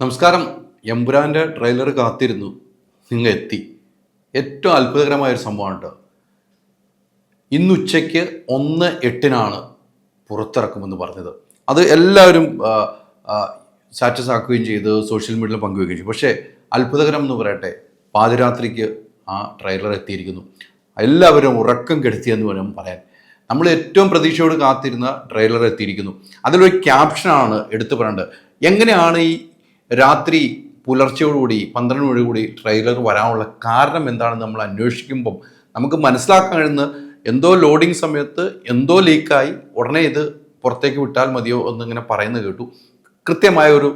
നമസ്കാരം. എമ്പുരാന്റെ ട്രെയിലർ കാത്തിരുന്നു. നിങ്ങൾ എത്തി. ഏറ്റവും അത്ഭുതകരമായ ഒരു സംഭവമാണ് കേട്ടോ ഇന്ന് ഉച്ചയ്ക്ക് ഒന്ന് എട്ടിനാണ് പുറത്തിറക്കുമെന്ന് പറഞ്ഞത്. അത് എല്ലാവരും സ്റ്റാറ്റസ് ആക്കുകയും ചെയ്ത് സോഷ്യൽ മീഡിയയിൽ പങ്കുവെക്കുകയും ചെയ്തു. പക്ഷേ അത്ഭുതകരം എന്ന് പറയട്ടെ പാതിരാത്രിക്ക് ആ ട്രെയിലർ എത്തിയിരിക്കുന്നു. എല്ലാവരും ഉറക്കം കെടുത്തിയെന്ന് വേണം പറയാൻ. നമ്മൾ ഏറ്റവും പ്രതീക്ഷയോട് കാത്തിരുന്ന ട്രെയിലർ എത്തിയിരിക്കുന്നു. അതിലൊരു ക്യാപ്ഷനാണ് എടുത്തു പറയേണ്ടത്. എങ്ങനെയാണ് ഈ രാത്രി പുലർച്ചയോടുകൂടി പന്ത്രണ്ട് കൂടി ട്രെയിലർ വരാനുള്ള കാരണം എന്താണെന്ന് നമ്മൾ അന്വേഷിക്കുമ്പം നമുക്ക് മനസ്സിലാക്കാൻ കഴിയുന്ന എന്തോ ലോഡിങ് സമയത്ത് എന്തോ ലീക്കായി ഉടനെ ഇത് പുറത്തേക്ക് വിട്ടാൽ മതിയോ എന്നിങ്ങനെ പറയുന്നത് കേട്ടു. കൃത്യമായ ഒരു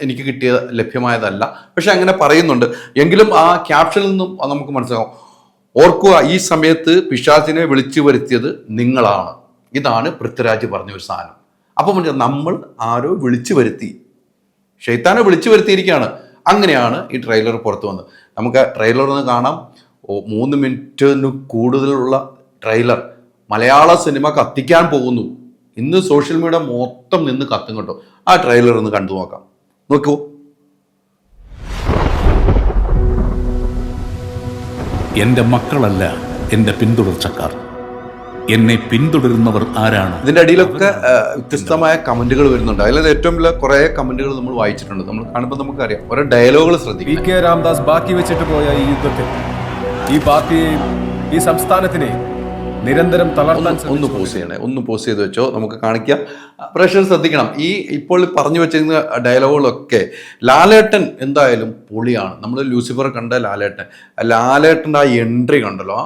എനിക്ക് കിട്ടിയ ലഭ്യമായതല്ല. പക്ഷെ അങ്ങനെ പറയുന്നുണ്ട്. എങ്കിലും ആ ക്യാപ്ഷനിൽ നിന്നും നമുക്ക് മനസ്സിലാവും. ഓർക്കുക ഈ സമയത്ത് പിശാചിനെ വിളിച്ചു വരുത്തിയത് നിങ്ങളാണ്. ഇതാണ് പൃഥ്വിരാജ് പറഞ്ഞ ഒരു സാധനം. അപ്പം നമ്മൾ ആരോ വിളിച്ചു വരുത്തി. ഷെയ്ത്താനെ വിളിച്ചു വരുത്തിയിരിക്കുകയാണ്. അങ്ങനെയാണ് ഈ ട്രെയിലർ പുറത്തു വന്നത്. നമുക്ക് ട്രെയിലർ ഒന്ന് കാണാം. മൂന്ന് മിനിറ്റിന് കൂടുതലുള്ള ട്രെയിലർ മലയാള സിനിമ കത്തിക്കാൻ പോകുന്നു. ഇന്ന് സോഷ്യൽ മീഡിയ മൊത്തം നിന്ന് കത്തും കേട്ടോ ആ ട്രെയിലർ ഒന്ന് കണ്ടു നോക്കാം. നോക്കൂ. എന്റെ മക്കളല്ല എന്റെ പിന്തുടർച്ചക്കാർ. എന്നെ പിന്തുടരുന്നവർ ആരാണ്? ഇതിന്റെ അടിയിലൊക്കെ വ്യത്യസ്തമായ കമന്റുകൾ വരുന്നുണ്ട്. അതിൽ ഏറ്റവും വലിയ കുറേ കമന്റുകൾ നമ്മൾ വായിച്ചിട്ടുണ്ട്. നമ്മൾ കാണുമ്പോൾ നമുക്കറിയാം. ഓരോ ഡയലോഗുകൾ പി ശ്രദ്ധിക്കും കെ രാംദാസ് ബാക്കി വെച്ചിട്ട് പോയ ഈ യുദ്ധത്തിൽ ഈ പാർട്ടിയെയും ഈ സംസ്ഥാനത്തിനെയും നിരന്തരം തളർത്താൻ ഒന്ന് പോസ് ചെയ്യണേ. ഒന്ന് പോസ് ചെയ്ത് വെച്ചോ. നമുക്ക് കാണിക്കാം. പ്രേക്ഷകർ ശ്രദ്ധിക്കണം. ഈ ഇപ്പോൾ പറഞ്ഞു വെച്ചിരുന്ന ഡയലോഗുകളൊക്കെ ലാലേട്ടൻ എന്തായാലും പൊളിയാണ്. നമ്മൾ ലൂസിഫർ കണ്ട ലാലേട്ടൻ. ലാലേട്ടന്റെ ആ എൻട്രി കണ്ടല്ലോ.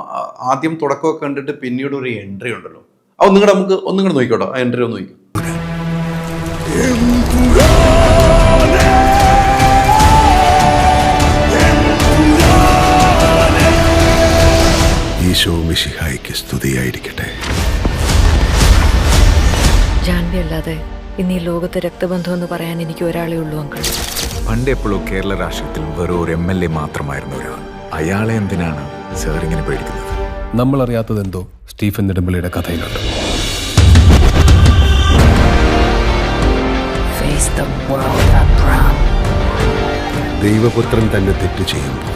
ആദ്യം തുടക്കമൊക്കെ കണ്ടിട്ട് പിന്നീട് ഒരു എൻട്രി ഉണ്ടല്ലോ അപ്പോൾ നിങ്ങളുടെ നമുക്ക് ഒന്നും കൂടെ നോക്കിക്കോട്ടോ. ആ എൻട്രി ഒന്ന് നോക്കിക്കോ. ഈശോ മിശിഹായ്ക്ക് സ്തുതിയായിരിക്കട്ടെ. ജാൻവി അല്ലാതെ ഇന്ന് ഈ ലോകത്തെ രക്തബന്ധം എന്ന് പറയാൻ എനിക്ക് ഒരാളെ ഉള്ളൂ അങ്കിൾ. പണ്ട് എപ്പോഴും കേരള രാഷ്ട്രീയത്തിൽ വെറും ഒരു എം എൽ എ മാത്രമായിരുന്നു ഒരാൾ. അയാളെ എന്തിനാണ് സാർ ഇങ്ങനെ പേടിക്കുന്നത്? നമ്മൾ അറിയാത്തത് എന്തോ സ്റ്റീഫൻ നെടുമ്പള്ളിയുടെ കഥയിലുണ്ട്. ദൈവപുത്രൻ തന്നെ തെറ്റ് ചെയ്യുമ്പോൾ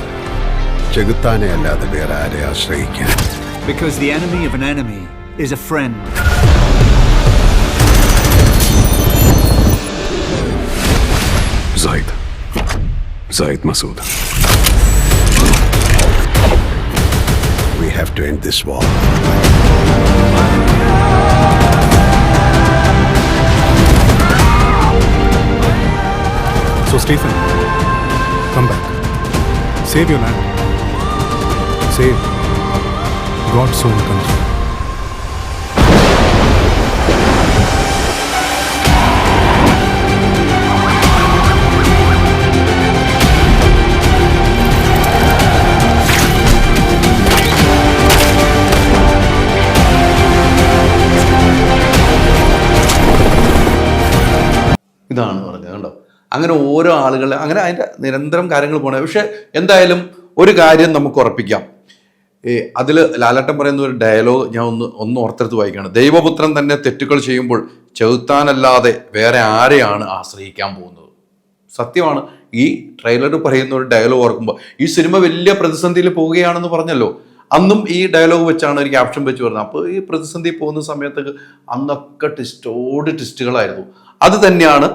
ചെകുത്താനെ അല്ലാതെ വേറെ ആരെ ആശ്രയിക്കാൻ Because the enemy of an enemy is a friend. Zayed Zayed Masood We have to end this war. So, Stephen, come back. Save your land. Save God's own country. ഇതാണ് പറഞ്ഞത് കണ്ടോ? അങ്ങനെ ഓരോ ആളുകൾ അങ്ങനെ അതിന്റെ നിരന്തരം കാര്യങ്ങൾ പോകണേ പക്ഷെ എന്തായാലും ഒരു കാര്യം നമുക്ക് ഉറപ്പിക്കാം. അതിൽ ലാലട്ടൻ പറയുന്ന ഒരു ഡയലോഗ് ഞാൻ ഒന്ന് ഒന്ന് ഓർത്തെടുത്ത് വായിക്കുകയാണ് ദൈവപുത്രൻ തന്നെ തെറ്റുകൾ ചെയ്യുമ്പോൾ ചെറുത്താനല്ലാതെ വേറെ ആരെയാണ് ആശ്രയിക്കാൻ പോകുന്നത്? സത്യമാണ്. ഈ ട്രെയിലർ പറയുന്ന ഒരു ഡയലോഗ് ഓർക്കുമ്പോൾ ഈ സിനിമ വലിയ പ്രതിസന്ധിയിൽ പോവുകയാണെന്ന് പറഞ്ഞല്ലോ. അന്നും ഈ ഡയലോഗ് വെച്ചാണ് ഒരു ക്യാപ്ഷൻ വെച്ച് പറഞ്ഞത് അപ്പോൾ ഈ പ്രതിസന്ധി പോകുന്ന സമയത്തൊക്കെ അന്നൊക്കെ ടിസ്റ്റോട് ടിസ്റ്റുകളായിരുന്നു അത് തന്നെയാണ്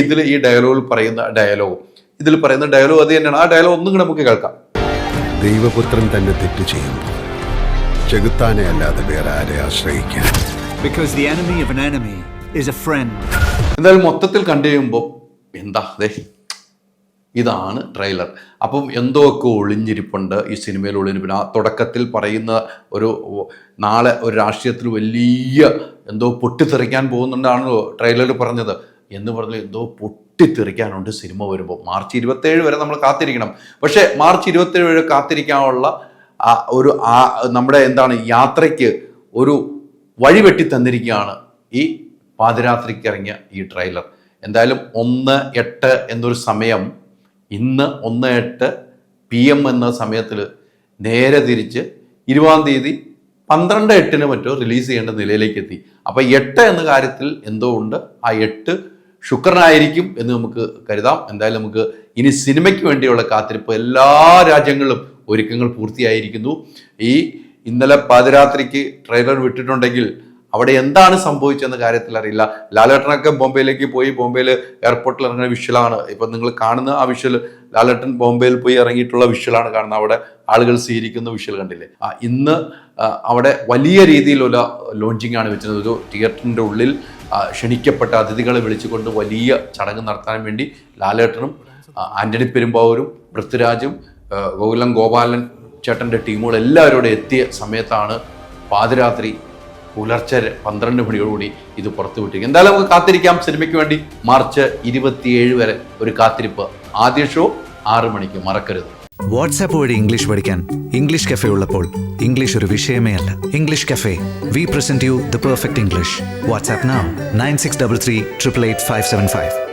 ഇതിൽ ഈ ഡയലോഗിൽ പറയുന്ന ഡയലോഗ് ഇതിൽ പറയുന്ന ഡയലോഗ് അത് തന്നെയാണ്. ആ ഡയലോഗ് ഒന്നും കൂടെ നമുക്ക് കേൾക്കാം. ദൈവപുത്രൻ തന്നെ തെറ്റ് ചെയ്യുമ്പോൾ ചെകുത്താനെ അല്ലാതെ വേറെ ആരെ ആശ്രയിക്കാൻ. Because the enemy of an enemy is a friend. എന്തായാലും മൊത്തത്തിൽ കണ്ടു കഴിയുമ്പോൾ എന്താ അതെ ഇതാണ് ട്രെയിലർ. അപ്പം എന്തോക്കെ ഒളിഞ്ഞിരിപ്പുണ്ട് ഈ സിനിമയിൽ ഒളിഞ്ഞിരിപ്പുണ്ട് ആ തുടക്കത്തിൽ പറയുന്ന ഒരു നാളെ ഒരു രാഷ്ട്രീയത്തിൽ വലിയ എന്തോ പൊട്ടിത്തെറിക്കാൻ പോകുന്നുണ്ടാണല്ലോ ട്രെയിലറിൽ പറഞ്ഞത്. എന്ന് പറഞ്ഞ് എന്തോ പൊട്ടിത്തെറിക്കാനുണ്ട് സിനിമ വരുമ്പോൾ. മാർച്ച് ഇരുപത്തേഴ് വരെ നമ്മൾ കാത്തിരിക്കണം. പക്ഷേ മാർച്ച് ഇരുപത്തേഴ് വരെ കാത്തിരിക്കാനുള്ള ഒരു നമ്മുടെ എന്താണ് യാത്രയ്ക്ക് ഒരു വഴി വെട്ടി തന്നിരിക്കുകയാണ് ഈ പാതിരാത്രിക്ക് ഇറങ്ങിയ ഈ ട്രെയിലർ. എന്തായാലും ഒന്ന് എട്ട് എന്നൊരു സമയം ഇന്ന് ഒന്ന് എട്ട് പി എം എന്ന സമയത്തിൽ നേരെ തിരിച്ച് ഇരുപതാം തീയതി പന്ത്രണ്ട് എട്ടിന് മറ്റോ റിലീസ് ചെയ്യേണ്ട നിലയിലേക്ക് എത്തി. അപ്പോൾ എട്ട് എന്ന കാര്യത്തിൽ എന്തോ ഉണ്ട്? ആ എട്ട് ശുക്രനായിരിക്കും എന്ന് നമുക്ക് കരുതാം. എന്തായാലും നമുക്ക് ഇനി സിനിമയ്ക്ക് വേണ്ടിയുള്ള കാത്തിരിപ്പ് എല്ലാ രാജ്യങ്ങളും ഒരുക്കങ്ങൾ പൂർത്തിയായിരിക്കുന്നു. ഈ ഇന്നലെ പാതിരാത്രിക്ക് ട്രെയിലർ വിട്ടിട്ടുണ്ടെങ്കിൽ അവിടെ എന്താണ് സംഭവിച്ചെന്ന കാര്യത്തിൽ അറിയില്ല. ലാലേട്ടനൊക്കെ ബോംബെയിലേക്ക് പോയി ബോംബെയിൽ എയർപോർട്ടിൽ ഇറങ്ങുന്ന വിഷ്വലാണ്. ഇപ്പം നിങ്ങൾ കാണുന്ന ആ വിഷ്വൽ ലാലേട്ടൻ ബോംബെയിൽ പോയി ഇറങ്ങിയിട്ടുള്ള വിഷ്വലാണ് കാണുന്നത്. അവിടെ ആളുകൾ സ്വീകരിക്കുന്ന വിഷ്വൽ കണ്ടില്ലേ? ഇന്ന് അവിടെ വലിയ രീതിയിലുള്ള ലോഞ്ചിങ് ആണ് വെച്ചത് ഒരു തിയേറ്ററിന്റെ ഉള്ളിൽ ക്ഷണിക്കപ്പെട്ട അതിഥികളെ വിളിച്ചുകൊണ്ട് വലിയ ചടങ്ങ് നടത്താൻ വേണ്ടി ലാലേട്ടനും ആന്റണി പെരുമ്പാവൂരും പൃഥ്വിരാജും ഗോകുലം ഗോപാലൻ ചേട്ടന്റെ ടീമുകൾ എല്ലാവരും കൂടെ എത്തിയ സമയത്താണ് പാതിരാത്രി പുലർച്ചെ പന്ത്രണ്ട് മണിയോടുകൂടി ഇത് പുറത്തു വിട്ടിരിക്കും എന്തായാലും നമുക്ക് കാത്തിരിക്കാം. സിനിമയ്ക്ക് വേണ്ടി മാർച്ച് ഇരുപത്തിയേഴ് വരെ ഒരു കാത്തിരിപ്പ്. ആദ്യ ഷോ ആറ് മണിക്ക്. മറക്കരുത്. വാട്സാപ്പ് വഴി ഇംഗ്ലീഷ് പഠിക്കാൻ ഇംഗ്ലീഷ് കഫേ ഉള്ളപ്പോൾ ഇംഗ്ലീഷ് ഒരു വിഷയമേ അല്ല. English cafe. We present you the perfect English WhatsApp nine six double three triple eight five seven five